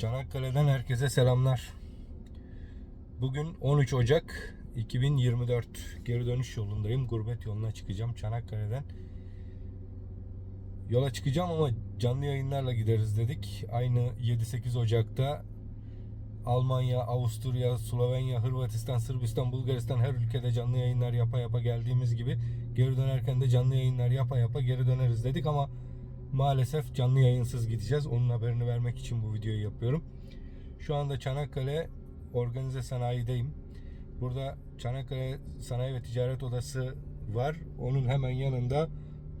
Çanakkale'den herkese selamlar. Bugün 13 Ocak 2024 geri dönüş yolundayım. Gurbet yoluna çıkacağım Çanakkale'den. Yola çıkacağım ama canlı yayınlarla gideriz dedik. Aynı 7-8 Ocak'ta Almanya, Avusturya, Slovenya, Hırvatistan, Sırbistan, Bulgaristan her ülkede canlı yayınlar yapa yapa geldiğimiz gibi geri dönerken de canlı yayınlar yapa yapa geri döneriz dedik ama maalesef canlı yayınsız gideceğiz. Onun haberini vermek için bu videoyu yapıyorum. Şu anda Çanakkale Organize Sanayi'deyim. Burada Çanakkale Sanayi ve Ticaret Odası var. Onun hemen yanında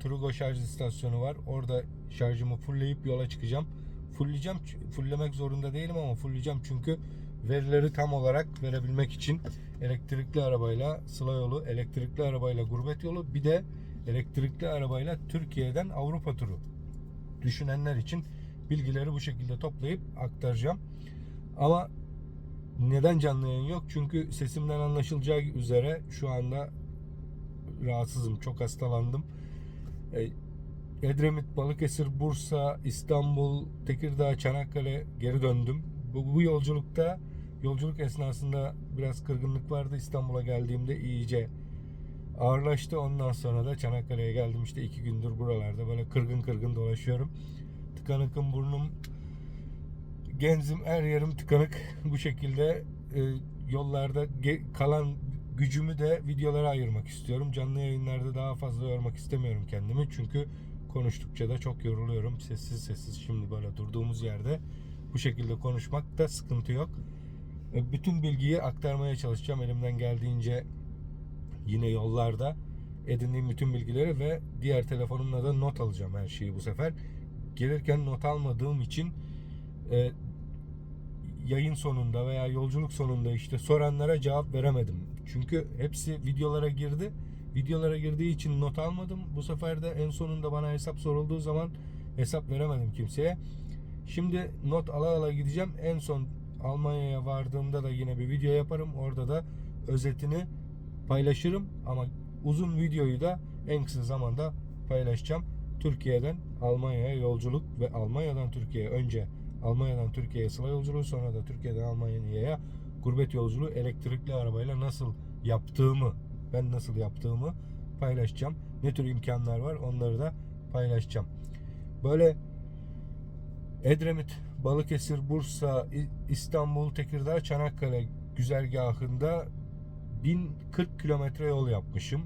Trugo şarj istasyonu var. Orada şarjımı fullleyip yola çıkacağım. Fullleyeceğim. Fulllemek zorunda değilim ama fullleyeceğim çünkü verileri tam olarak verebilmek için elektrikli arabayla sıla yolu, elektrikli arabayla gurbet yolu bir de elektrikli arabayla Türkiye'den Avrupa turu düşünenler için bilgileri bu şekilde toplayıp aktaracağım. Ama neden canlı yayın yok? Çünkü sesimden anlaşılacağı üzere şu anda rahatsızım. Çok hastalandım. E, Edremit, Balıkesir, Bursa, İstanbul, Tekirdağ, Çanakkale geri döndüm. Bu, bu yolculukta yolculuk esnasında biraz kırgınlık vardı. İstanbul'a geldiğimde iyice ağırlaştı. Ondan sonra da Çanakkale'ye geldim. İşte iki gündür buralarda böyle kırgın kırgın dolaşıyorum. Tıkanıkım burnum, genzim her yerim tıkanık. Bu şekilde e, yollarda kalan gücümü de videolara ayırmak istiyorum. Canlı yayınlarda daha fazla yormak istemiyorum kendimi. Çünkü konuştukça da çok yoruluyorum. Sessiz sessiz şimdi böyle durduğumuz yerde bu şekilde konuşmakta sıkıntı yok. E, Bütün bilgiyi aktarmaya çalışacağım elimden geldiğince yine yollarda edindiğim bütün bilgileri ve diğer telefonumla da not alacağım her şeyi bu sefer. Gelirken not almadığım için e, yayın sonunda veya yolculuk sonunda işte soranlara cevap veremedim. Çünkü hepsi videolara girdi. Videolara girdiği için not almadım. Bu sefer de en sonunda bana hesap sorulduğu zaman hesap veremedim kimseye. Şimdi not ala ala gideceğim. En son Almanya'ya vardığımda da yine bir video yaparım. Orada da özetini paylaşırım ama uzun videoyu da en kısa zamanda paylaşacağım. Türkiye'den Almanya'ya yolculuk ve Almanya'dan Türkiye'ye önce Almanya'dan Türkiye'ye sıla yolculuğu sonra da Türkiye'den Almanya'ya gurbet yolculuğu elektrikli arabayla nasıl yaptığımı ben nasıl yaptığımı paylaşacağım. Ne tür imkanlar var onları da paylaşacağım. Böyle Edremit, Balıkesir, Bursa, İstanbul, Tekirdağ, Çanakkale güzergahında 1040 kilometre yol yapmışım.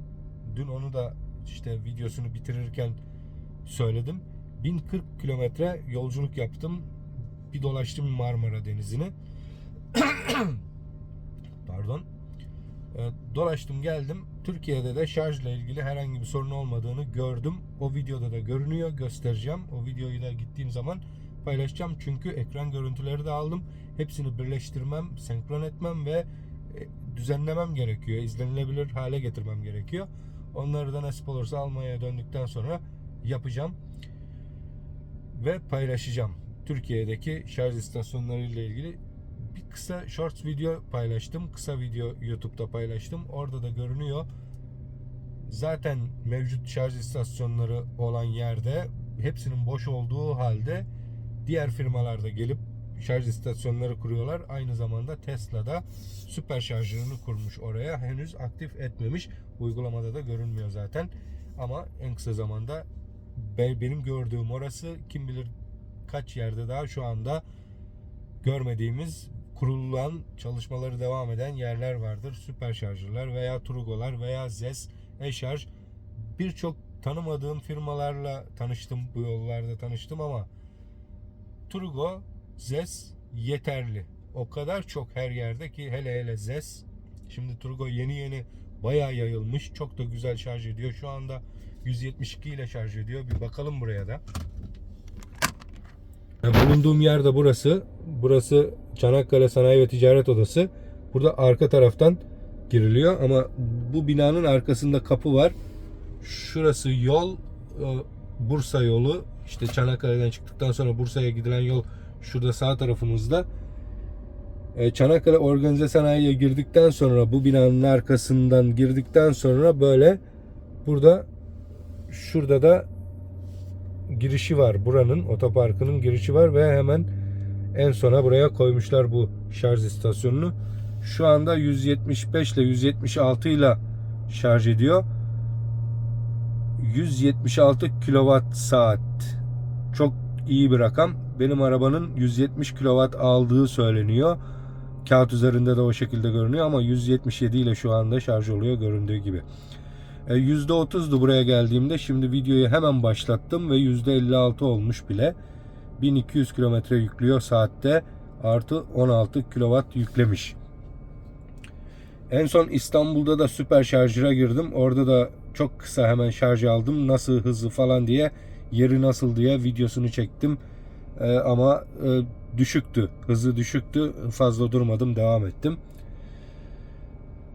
Dün onu da işte videosunu bitirirken söyledim. 1040 kilometre yolculuk yaptım. Bir dolaştım Marmara Denizi'ni. Pardon. E, Dolaştım geldim. Türkiye'de de şarjla ilgili herhangi bir sorun olmadığını gördüm. O videoda da görünüyor. Göstereceğim. O videoyu da gittiğim zaman paylaşacağım. Çünkü ekran görüntüleri de aldım. Hepsini birleştirmem, senkron etmem ve düzenlemem gerekiyor. İzlenilebilir hale getirmem gerekiyor. Onları da nasip olursa Almanya'ya döndükten sonra yapacağım ve paylaşacağım. Türkiye'deki şarj istasyonları ile ilgili bir kısa shorts video paylaştım. Kısa video YouTube'da paylaştım. Orada da görünüyor. Zaten mevcut şarj istasyonları olan yerde hepsinin boş olduğu halde diğer firmalarda gelip şarj istasyonları kuruyorlar. Aynı zamanda Tesla da süper şarjını kurmuş oraya. Henüz aktif etmemiş. Uygulamada da görünmüyor zaten. Ama en kısa zamanda be- benim gördüğüm orası kim bilir kaç yerde daha şu anda görmediğimiz kurulan çalışmaları devam eden yerler vardır. Süper şarjırlar veya Trugolar veya ZES e-şarj birçok tanımadığım firmalarla tanıştım bu yollarda tanıştım ama Trugo, ZES yeterli. O kadar çok her yerde ki hele hele ZES. Şimdi Trugo yeni yeni bayağı yayılmış. Çok da güzel şarj ediyor. Şu anda 172 ile şarj ediyor. Bir bakalım buraya da. Bulunduğum yer de burası. Burası Çanakkale Sanayi ve Ticaret Odası. Burada arka taraftan giriliyor ama bu binanın arkasında kapı var. Şurası yol e, Bursa yolu. İşte Çanakkale'den çıktıktan sonra Bursa'ya gidilen yol şurada sağ tarafımızda. E, Çanakkale Organize Sanayi'ye girdikten sonra bu binanın arkasından girdikten sonra böyle burada şurada da girişi var. Buranın otoparkının girişi var ve hemen En sona buraya koymuşlar bu şarj istasyonunu. Şu anda 175 ile 176 ile şarj ediyor. 176 kilowatt saat. Çok iyi bir rakam. Benim arabanın 170 kilowatt aldığı söyleniyor. Kağıt üzerinde de o şekilde görünüyor ama 177 ile şu anda şarj oluyor göründüğü gibi. E, %30'du buraya geldiğimde. Şimdi videoyu hemen başlattım ve %56 olmuş bile. 1200 kilometre yüklüyor saatte. Artı 16 kilowatt yüklemiş. En son İstanbul'da da süper şarjıra girdim. Orada da çok kısa hemen şarj aldım. Nasıl hızlı falan diye yeri nasıl diye videosunu çektim. Ee, ama e, düşüktü. Hızı düşüktü. Fazla durmadım. Devam ettim.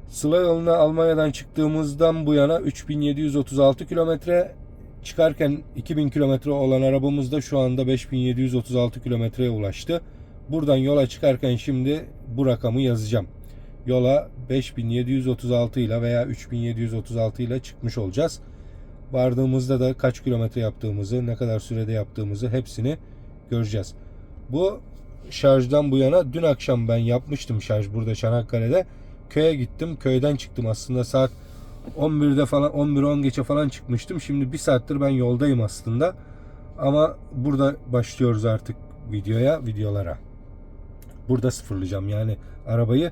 Sıla yoluna Almanya'dan çıktığımızdan bu yana 3736 kilometre çıkarken 2000 kilometre olan arabamız da şu anda 5736 kilometreye ulaştı. Buradan yola çıkarken şimdi bu rakamı yazacağım. Yola 5736 ile veya 3736 ile çıkmış olacağız. Vardığımızda da kaç kilometre yaptığımızı, ne kadar sürede yaptığımızı hepsini göreceğiz. Bu şarjdan bu yana dün akşam ben yapmıştım şarj burada Çanakkale'de. Köye gittim. Köyden çıktım aslında saat 11'de falan 11-10 geçe falan çıkmıştım. Şimdi bir saattir ben yoldayım aslında. Ama burada başlıyoruz artık videoya, videolara. Burada sıfırlayacağım yani arabayı.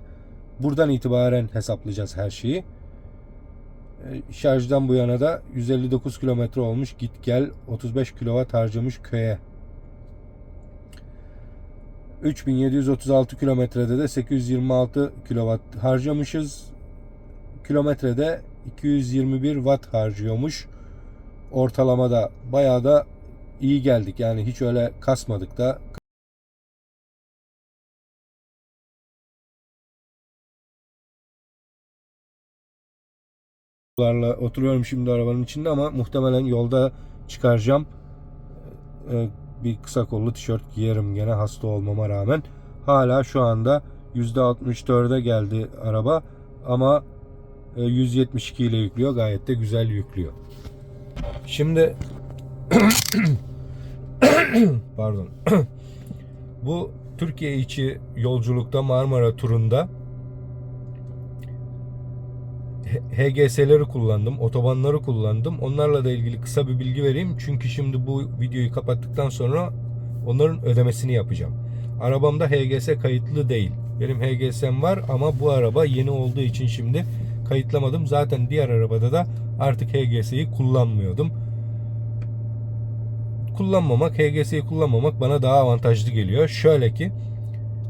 Buradan itibaren hesaplayacağız her şeyi. E, Şarjdan bu yana da 159 kilometre olmuş. Git gel 35 kilowatt harcamış köye. 3736 kilometrede de 826 kilowatt harcamışız. Kilometrede 221 watt harcıyormuş. Ortalamada bayağı da iyi geldik. Yani hiç öyle kasmadık da oturuyorum şimdi arabanın içinde ama muhtemelen yolda çıkaracağım. Ee, bir kısa kollu tişört giyerim gene hasta olmama rağmen. Hala şu anda %64'e geldi araba ama e, 172 ile yüklüyor. Gayet de güzel yüklüyor. Şimdi pardon. Bu Türkiye içi yolculukta Marmara turunda HGS'leri kullandım, otobanları kullandım. Onlarla da ilgili kısa bir bilgi vereyim. Çünkü şimdi bu videoyu kapattıktan sonra onların ödemesini yapacağım. Arabamda HGS kayıtlı değil. Benim HGS'm var ama bu araba yeni olduğu için şimdi kayıtlamadım. Zaten diğer arabada da artık HGS'yi kullanmıyordum. Kullanmamak, HGS'yi kullanmamak bana daha avantajlı geliyor. Şöyle ki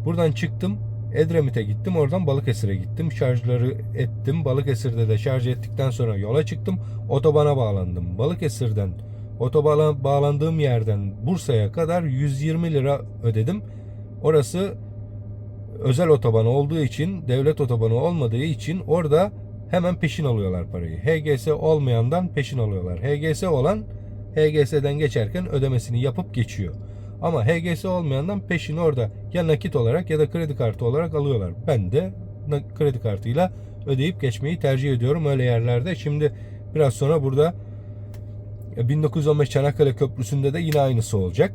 buradan çıktım Edremit'e gittim. Oradan Balıkesir'e gittim. Şarjları ettim. Balıkesir'de de şarj ettikten sonra yola çıktım. Otobana bağlandım. Balıkesir'den otobana bağlandığım yerden Bursa'ya kadar 120 lira ödedim. Orası özel otoban olduğu için, devlet otobanı olmadığı için orada hemen peşin alıyorlar parayı. HGS olmayandan peşin alıyorlar. HGS olan HGS'den geçerken ödemesini yapıp geçiyor. Ama HGS olmayandan peşin orada ya nakit olarak ya da kredi kartı olarak alıyorlar. Ben de kredi kartıyla ödeyip geçmeyi tercih ediyorum öyle yerlerde. Şimdi biraz sonra burada 1915 Çanakkale Köprüsü'nde de yine aynısı olacak.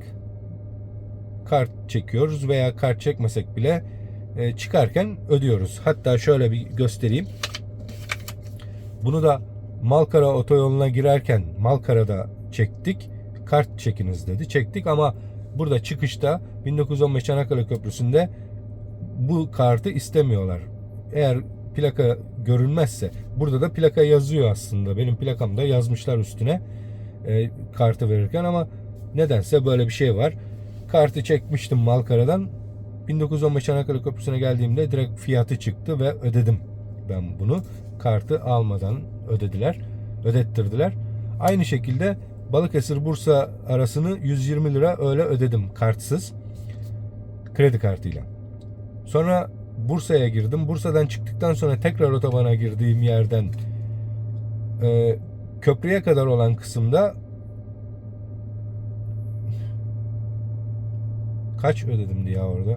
Kart çekiyoruz veya kart çekmesek bile e, çıkarken ödüyoruz. Hatta şöyle bir göstereyim. Bunu da Malkara otoyoluna girerken Malkara'da çektik. Kart çekiniz dedi. Çektik ama burada çıkışta 1915 Çanakkale Köprüsü'nde bu kartı istemiyorlar. Eğer plaka görünmezse burada da plaka yazıyor aslında. Benim plakamda yazmışlar üstüne e, kartı verirken ama nedense böyle bir şey var. Kartı çekmiştim Malkara'dan. 1915 Çanakkale Köprüsü'ne geldiğimde direkt fiyatı çıktı ve ödedim ben bunu. Kartı almadan ödediler. Ödettirdiler. Aynı şekilde Balıkesir Bursa arasını 120 lira öyle ödedim kartsız. Kredi kartıyla. Sonra Bursa'ya girdim. Bursa'dan çıktıktan sonra tekrar otobana girdiğim yerden e, köprüye kadar olan kısımda kaç ödedim diye orada?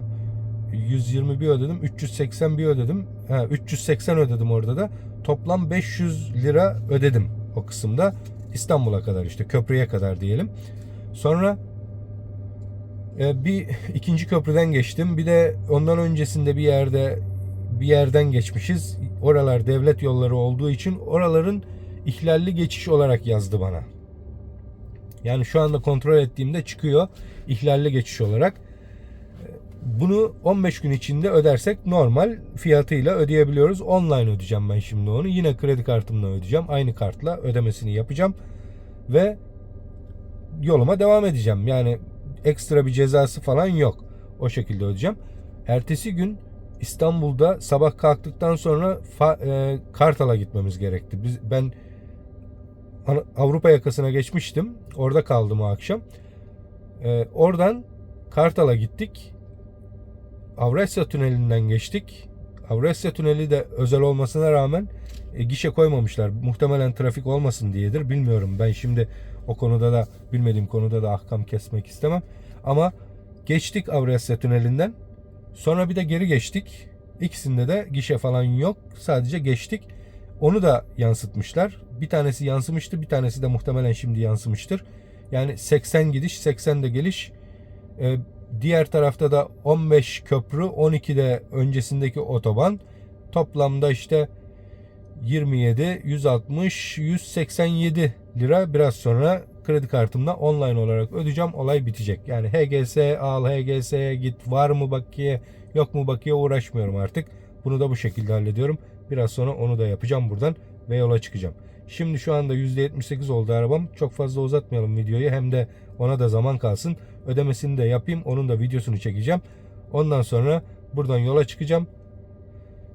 120 bir ödedim, 380 bir ödedim. Ha, 380 ödedim orada da. Toplam 500 lira ödedim o kısımda. İstanbul'a kadar işte köprüye kadar diyelim. Sonra E, bir ikinci köprüden geçtim. Bir de ondan öncesinde bir yerde bir yerden geçmişiz. Oralar devlet yolları olduğu için oraların ihlalli geçiş olarak yazdı bana. Yani şu anda kontrol ettiğimde çıkıyor ihlalli geçiş olarak. Bunu 15 gün içinde ödersek normal fiyatıyla ödeyebiliyoruz. Online ödeyeceğim ben şimdi onu. Yine kredi kartımla ödeyeceğim. Aynı kartla ödemesini yapacağım. Ve yoluma devam edeceğim. Yani ekstra bir cezası falan yok. O şekilde ödeyeceğim. Ertesi gün İstanbul'da sabah kalktıktan sonra e, Kartal'a gitmemiz gerekti. Biz ben Avrupa yakasına geçmiştim. Orada kaldım o akşam. E, oradan Kartal'a gittik. Avrasya Tüneli'nden geçtik. Avrasya Tüneli de özel olmasına rağmen e, gişe koymamışlar. Muhtemelen trafik olmasın diyedir. Bilmiyorum. Ben şimdi o konuda da bilmediğim konuda da ahkam kesmek istemem. Ama geçtik Avrasya Tüneli'nden. Sonra bir de geri geçtik. İkisinde de gişe falan yok. Sadece geçtik. Onu da yansıtmışlar. Bir tanesi yansımıştı, bir tanesi de muhtemelen şimdi yansımıştır. Yani 80 gidiş, 80 de geliş. Ee, diğer tarafta da 15 köprü, 12 de öncesindeki otoban. Toplamda işte 27, 160, 187 lira biraz sonra kredi kartımla online olarak ödeyeceğim. Olay bitecek. Yani HGS al, HGS'ye git. Var mı bakiye, yok mu bakiye uğraşmıyorum artık. Bunu da bu şekilde hallediyorum. Biraz sonra onu da yapacağım buradan ve yola çıkacağım. Şimdi şu anda %78 oldu arabam. Çok fazla uzatmayalım videoyu. Hem de ona da zaman kalsın. Ödemesini de yapayım. Onun da videosunu çekeceğim. Ondan sonra buradan yola çıkacağım.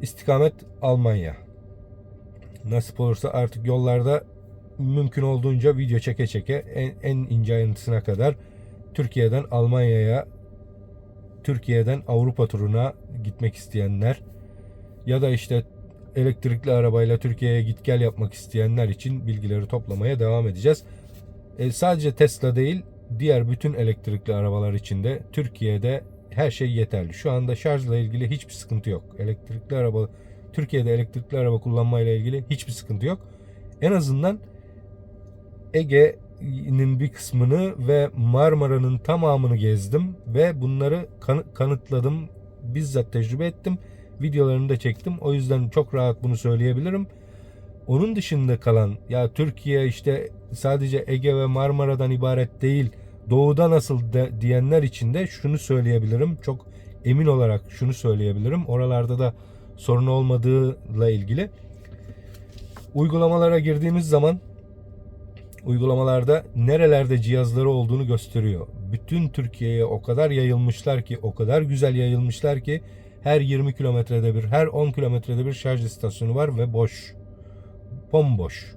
İstikamet Almanya. Nasip olursa artık yollarda mümkün olduğunca video çeke çeke en, en ince ayrıntısına kadar Türkiye'den Almanya'ya Türkiye'den Avrupa turuna gitmek isteyenler ya da işte elektrikli arabayla Türkiye'ye git gel yapmak isteyenler için bilgileri toplamaya devam edeceğiz. E, sadece Tesla değil diğer bütün elektrikli arabalar için de Türkiye'de her şey yeterli. Şu anda şarjla ilgili hiçbir sıkıntı yok. Elektrikli araba Türkiye'de elektrikli araba kullanmayla ilgili hiçbir sıkıntı yok. En azından Ege'nin bir kısmını ve Marmara'nın tamamını gezdim ve bunları kan- kanıtladım. Bizzat tecrübe ettim. Videolarını da çektim. O yüzden çok rahat bunu söyleyebilirim. Onun dışında kalan ya Türkiye işte sadece Ege ve Marmara'dan ibaret değil. Doğuda nasıl de, diyenler için de şunu söyleyebilirim. Çok emin olarak şunu söyleyebilirim. Oralarda da sorun olmadığıyla ilgili. Uygulamalara girdiğimiz zaman uygulamalarda nerelerde cihazları olduğunu gösteriyor. Bütün Türkiye'ye o kadar yayılmışlar ki, o kadar güzel yayılmışlar ki her 20 kilometrede bir, her 10 kilometrede bir şarj istasyonu var ve boş. Bomboş.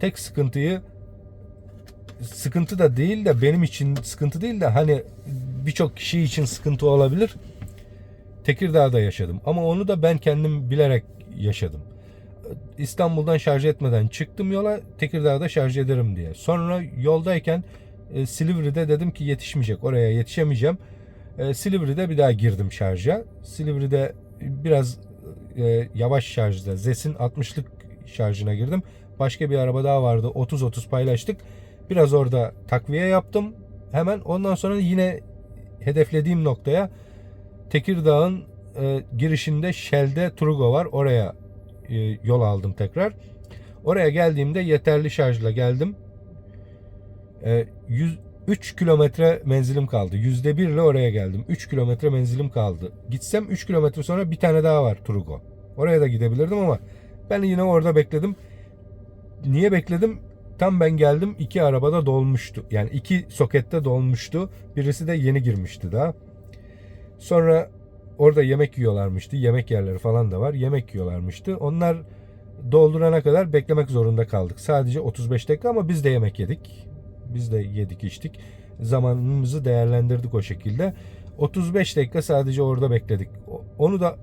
Tek sıkıntıyı sıkıntı da değil de benim için sıkıntı değil de hani birçok kişi için sıkıntı olabilir. Tekirdağ'da yaşadım ama onu da ben kendim bilerek yaşadım. İstanbul'dan şarj etmeden çıktım yola Tekirdağ'da şarj ederim diye. Sonra yoldayken e, Silivri'de dedim ki yetişmeyecek oraya yetişemeyeceğim. E, Silivri'de bir daha girdim şarja. Silivri'de biraz e, yavaş şarjda ZES'in 60'lık şarjına girdim. Başka bir araba daha vardı 30-30 paylaştık. Biraz orada takviye yaptım. Hemen ondan sonra yine hedeflediğim noktaya Tekirdağ'ın e, girişinde Shell'de Trugo var. Oraya e, yol aldım tekrar. Oraya geldiğimde yeterli şarjla geldim. E, 103 kilometre menzilim kaldı. Yüzde bir ile oraya geldim. 3 kilometre menzilim kaldı. Gitsem 3 kilometre sonra bir tane daha var Trugo. Oraya da gidebilirdim ama ben yine orada bekledim. Niye bekledim? Tam ben geldim iki arabada dolmuştu. Yani iki sokette dolmuştu. Birisi de yeni girmişti daha. Sonra orada yemek yiyorlarmıştı. Yemek yerleri falan da var. Yemek yiyorlarmıştı. Onlar doldurana kadar beklemek zorunda kaldık. Sadece 35 dakika ama biz de yemek yedik. Biz de yedik içtik. Zamanımızı değerlendirdik o şekilde. 35 dakika sadece orada bekledik. Onu da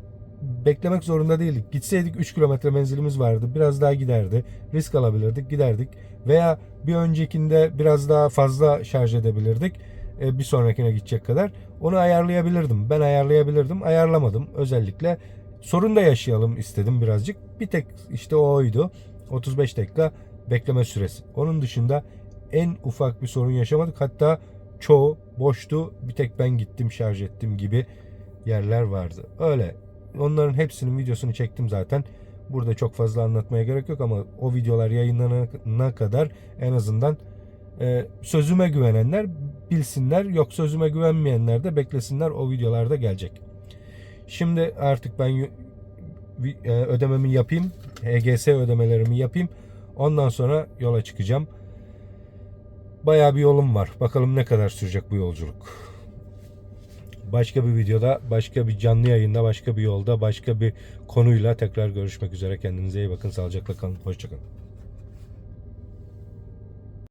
beklemek zorunda değildik. Gitseydik 3 kilometre menzilimiz vardı. Biraz daha giderdi. Risk alabilirdik, giderdik. Veya bir öncekinde biraz daha fazla şarj edebilirdik. Bir sonrakine gidecek kadar. Onu ayarlayabilirdim. Ben ayarlayabilirdim. Ayarlamadım. Özellikle sorun da yaşayalım istedim birazcık. Bir tek işte o oydu. 35 dakika bekleme süresi. Onun dışında en ufak bir sorun yaşamadık. Hatta çoğu boştu. Bir tek ben gittim şarj ettim gibi yerler vardı. Öyle. Onların hepsinin videosunu çektim zaten. Burada çok fazla anlatmaya gerek yok ama o videolar yayınlanana kadar en azından e, sözüme güvenenler bilsinler. Yok sözüme güvenmeyenler de beklesinler. O videolarda gelecek. Şimdi artık ben e, ödememi yapayım. HGS ödemelerimi yapayım. Ondan sonra yola çıkacağım. Bayağı bir yolum var. Bakalım ne kadar sürecek bu yolculuk. Başka bir videoda, başka bir canlı yayında, başka bir yolda, başka bir konuyla tekrar görüşmek üzere. Kendinize iyi bakın. Sağlıcakla kalın. Hoşçakalın.